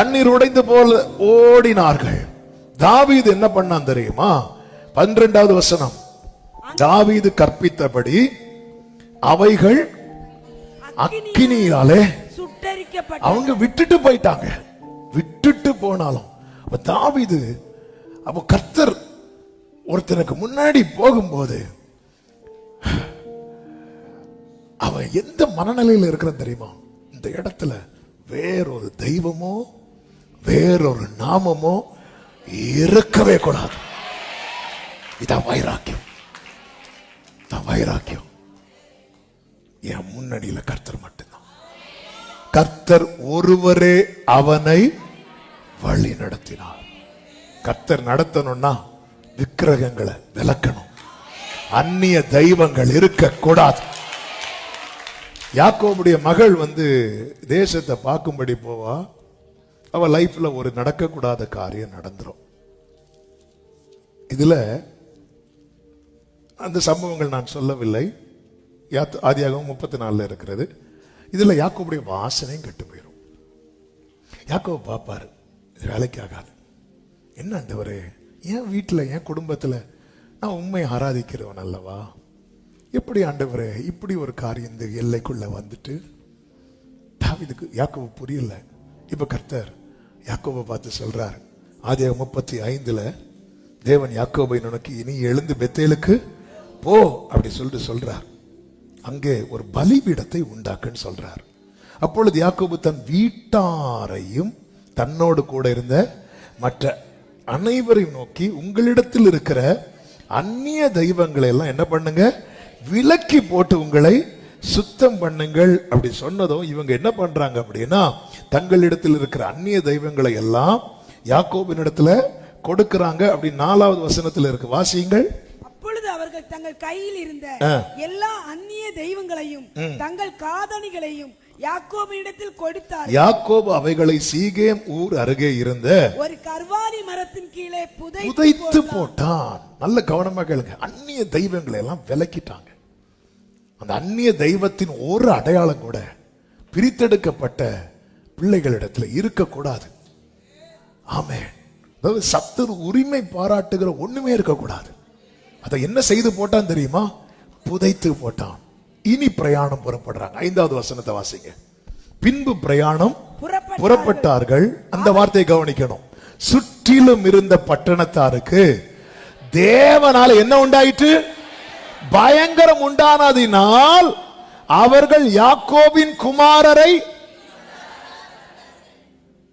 தண்ணீர் உடைந்து போல ஓடினார்கள். தாவீது என்ன பண்ணான் தெரியுமா? பன்னிரெண்டாவது வசனம். தாவீது கற்பித்தபடி அவைகள் அக்கினியாலே அவங்க விட்டுட்டு போயிட்டாங்க. விட்டுட்டு போனாலும். தாவீது அப்ப கர்த்தர் ஒருத்தனுக்கு முன்னாடி போகும்போது அவன் எந்த மனநிலையில் இருக்கிறான் தெரியுமா? இந்த இடத்துல வேறொரு தெய்வமோ வேறொரு நாமமோ இருக்கவே கூடாது. இதான் வைராக்கியம். இதான் வைராக்கியம். என் முன்னணியில கர்த்தர் மட்டும்தான். கர்த்தர் ஒருவரே அவனை வழி நடத்தினார். கர்த்தர் நடத்தணும்னா விக்கிரகங்களை விளக்கணும். அந்நிய தெய்வங்கள் இருக்கக்கூடாது. யாக்கோபுடைய மகள் வந்து தேசத்தை பார்க்கும்படி போவா. அவ லைஃப்ல ஒரு நடக்கக்கூடாத காரியம் நடந்துரும். இதுல அந்த சம்பவங்கள் நான் சொல்லவில்லை. யாத்- ஆதியாகவும் முப்பத்தி நாலில் இருக்கிறது. இதில் யாக்கோபுடைய வாசனையும் கெட்டு போயிடும் யாக்கோ பார்ப்பாரு வேலைக்கு ஆகாது என்ன ஆண்டவரே என் வீட்டில் என் குடும்பத்தில் நான் உண்மை ஆராதிக்கிறவன் அல்லவா? எப்படி ஆண்டவர் இப்படி ஒரு காரியம் இந்த எல்லைக்குள்ளே வந்துட்டு தாவிதுக்கு யாக்கோ புரியல. இப்போ கர்த்தர் யாக்கோபை பார்த்து சொல்றார். ஆதியாக முப்பத்தி ஐந்துல தேவன் யாக்கோபை நோக்கி இனி எழுந்து பெத்தேலுக்கு போ அப்படி சொல்லிட்டு சொல்றார். அங்கே ஒரு பலிபீடத்தை உண்டாக்குன்னு சொல்றார். அப்பொழுது யாக்கோபு தன் வீட்டாரையும் தன்னோடு கூட இருந்த மற்ற அனைவரையும் நோக்கி உங்களிடத்தில் இருக்கிற அந்நிய தெய்வங்களை எல்லாம் என்ன பண்ணுங்க? விலக்கி போட்டு உங்களை சுத்தம் பண்ணுங்கள் அப்படி சொன்னதும் இவங்க என்ன பண்றாங்க அப்படின்னா தங்களிடத்தில் இருக்கிற அந்நிய தெய்வங்களை எல்லாம் யாக்கோபின் இடத்துல கொடுக்கறாங்க அப்படி நாலாவது வசனத்துல இருக்கு. வாசியுங்கள். அப்பொழுது அவர்கள் தங்கள் கையில் இருந்த. எல்லா அந்நிய தெய்வங்களையும் தங்கள் காதணிகளையும் யாக்கோபினிடத்தில் கொடுத்தார் யாக்கோபு அவைகளை சீகேம் ஊர் அருகே இருந்த ஒரு கர்வாலி மரத்தின் கீழே புதைத்து. போட்டான். நல்ல கவனமா கேளுங்க. அந்நிய தெய்வங்களை எல்லாம் விலக்கிட்டாங்க. அந்த அந்நிய தெய்வத்தின் ஒரு அடையாளம் கூட பிரித்தெடுக்கப்பட்ட பிள்ளைகளிடத்துல இருக்கக்கூடாது. ஆமே அதாவது சத்துரு உரிமை பாராட்டுகிற ஒண்ணுமே இருக்கக்கூடாது. அதை என்ன செய்து போட்டான் தெரியுமா? புதைத்து போட்டான். இனி பிரயாணம் புறப்படுறாங்க. ஐந்தாவது வசனத்தை வாசிங்க. பின்பு பிரயாணம் புறப்பட்டார்கள். அந்த வார்த்தையை கவனிக்கணும். சுற்றிலும் இருந்த பட்டணத்தாருக்கு தேவனால என்ன உண்டாயிற்று? பயங்கரம் உண்டானதினால் அவர்கள் யாக்கோபின் குமாரரை